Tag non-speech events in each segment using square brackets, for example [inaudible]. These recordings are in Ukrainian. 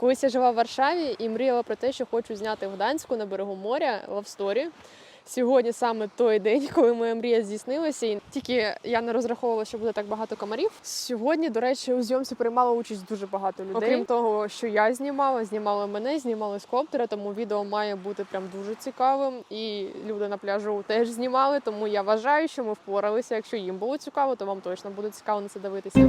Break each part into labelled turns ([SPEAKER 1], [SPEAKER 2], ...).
[SPEAKER 1] Колись я жила в Варшаві і мріяла про те, що хочу зняти в Гданську на берегу моря лавсторі. Сьогодні саме той день, [laughs] коли моя мрія здійснилася, і тільки я не розраховувала, що буде так багато комарів. Сьогодні, до речі, у зйомці приймало участь дуже багато людей. Окрім того, що я знімала, знімали мене, знімали з коптера, тому відео має бути прям дуже цікавим. І люди на пляжу теж знімали. Тому я вважаю, що ми впоралися. Якщо їм було цікаво, то вам точно буде цікаво на це дивитися.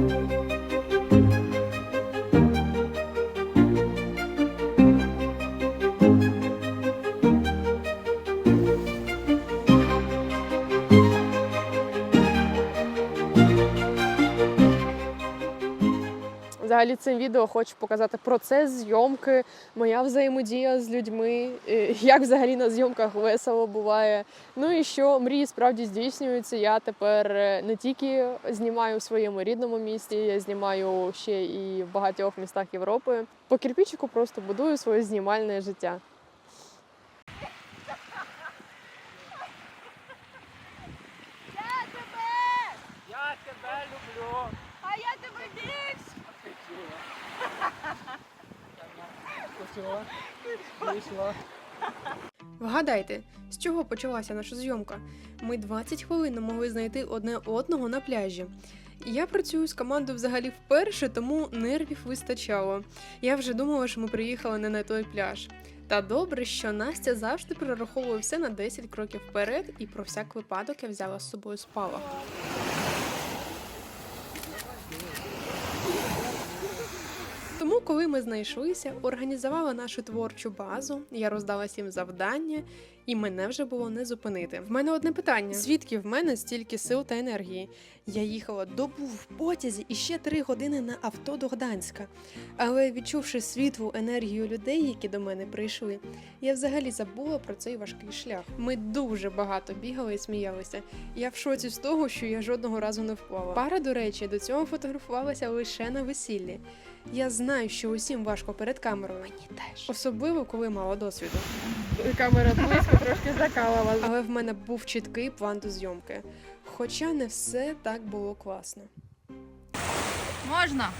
[SPEAKER 1] Взагалі цим відео хочу показати процес зйомки, моя взаємодія з людьми, е, як взагалі на зйомках весело буває. Ну і що мрії справді здійснюються. Я тепер е, не тільки знімаю в своєму рідному місті, я знімаю ще і в багатьох містах Європи. По кірпічику просто будую своє знімальне життя.
[SPEAKER 2] Я тебе люблю.
[SPEAKER 3] А я тебе більш.
[SPEAKER 2] Почула. Вийшла.
[SPEAKER 4] Вгадайте, з чого почалася наша зйомка? Ми 20 хвилин не могли знайти одне одного на пляжі. Я працюю з командою взагалі вперше, тому нервів вистачало. Я вже думала, що ми приїхали не на той пляж. Та добре, що Настя завжди прораховує все на 10 кроків вперед, і про всяк випадок я взяла з собою спалах. Коли ми знайшлися, організували нашу творчу базу, я роздала всім завдання, і мене вже було не зупинити. В мене одне питання: звідки в мене стільки сил та енергії? Я їхала добу в потязі і ще три години на авто до Гданська. Але відчувши світлу енергію людей, які до мене прийшли, я взагалі забула про цей важкий шлях. Ми дуже багато бігали і сміялися. Я в шоці з того, що я жодного разу не впала. Пара, до речі, до цього фотографувалася лише на весіллі. Я знаю, що усім важко перед камерою. Мені теж. Особливо, коли мало досвіду.
[SPEAKER 1] Камера близько трошки закалила.
[SPEAKER 4] Але в мене був чіткий план до зйомки. Хоча не все так було класно.
[SPEAKER 3] Можна?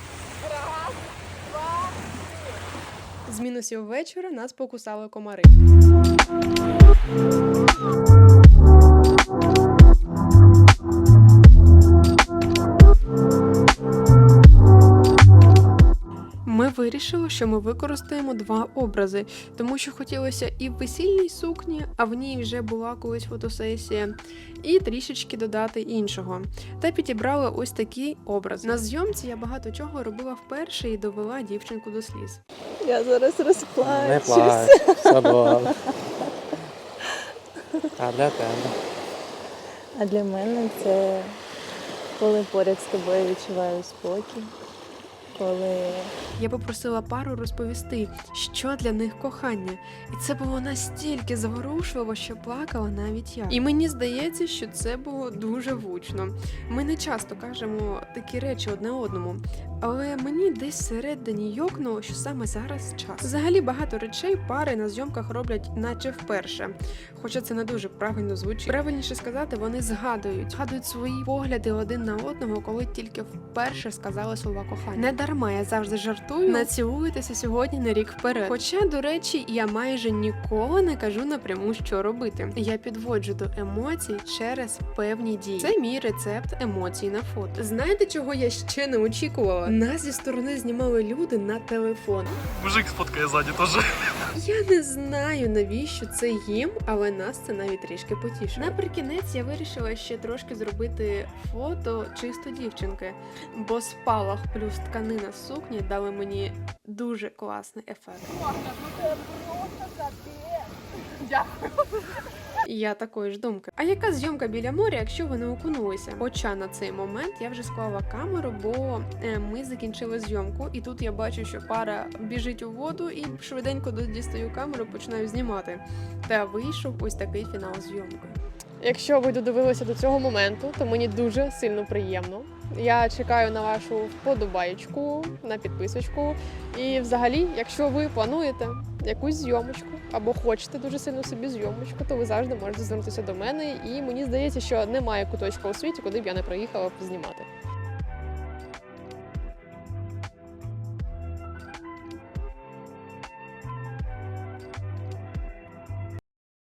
[SPEAKER 4] З мінусів вечора нас покусали комари. Ми вирішили, що ми використаємо два образи, тому що хотілося і в весільній сукні, а в ній вже була колись фотосесія, і трішечки додати іншого. Та підібрали ось такий образ. На зйомці я багато чого робила вперше і довела дівчинку до сліз.
[SPEAKER 5] Я зараз
[SPEAKER 2] Не
[SPEAKER 5] розплачусь.
[SPEAKER 2] плач, все. А для тебе?
[SPEAKER 5] А для мене це коли поряд з тобою відчуваю спокій, коли
[SPEAKER 4] Я попросила пару розповісти, що для них кохання, і це було настільки зворушливо, що плакала навіть я. І мені здається, що це було дуже влучно. Ми не часто кажемо такі речі одне одному, але мені десь всередині йокнуло, що саме зараз час. Взагалі багато речей пари на зйомках роблять, наче вперше. Хоча це не дуже правильно звучить. Правильніше сказати, вони згадують, згадують свої погляди один на одного, коли тільки вперше сказали слова кохання. Дарма я завжди жартую. Націлуєтеся сьогодні на рік вперед. Хоча, до речі, я майже ніколи не кажу напряму, що робити. Я підводжу до емоцій через певні дії. Це мій рецепт емоцій на фото. Знаєте, чого я ще не очікувала? Нас зі сторони знімали люди на телефон.
[SPEAKER 2] Мужик сфоткає ззаді теж.
[SPEAKER 4] Я не знаю навіщо це їм, але нас це навіть трішки потішило. Наприкінець я вирішила ще трошки зробити фото чисто дівчинки, бо спалах плюс тканина сукні дали мені дуже класний ефект. Я такої ж думки. А яка зйомка біля моря, якщо ви не окунулися? Хоча на цей момент я вже склала камеру, бо е, ми закінчили зйомку, і тут я бачу, що пара біжить у воду і швиденько дістаю камеру, починаю знімати. Та вийшов ось такий фінал зйомки.
[SPEAKER 1] Якщо ви додивилися до цього моменту, то мені дуже сильно приємно. Я чекаю на вашу вподобайку, на підписочку. І взагалі, якщо ви плануєте якусь зйомочку або хочете дуже сильно собі зйомочку, то ви завжди можете звернутися до мене. І мені здається, що немає куточка у світі, куди б я не приїхала б знімати.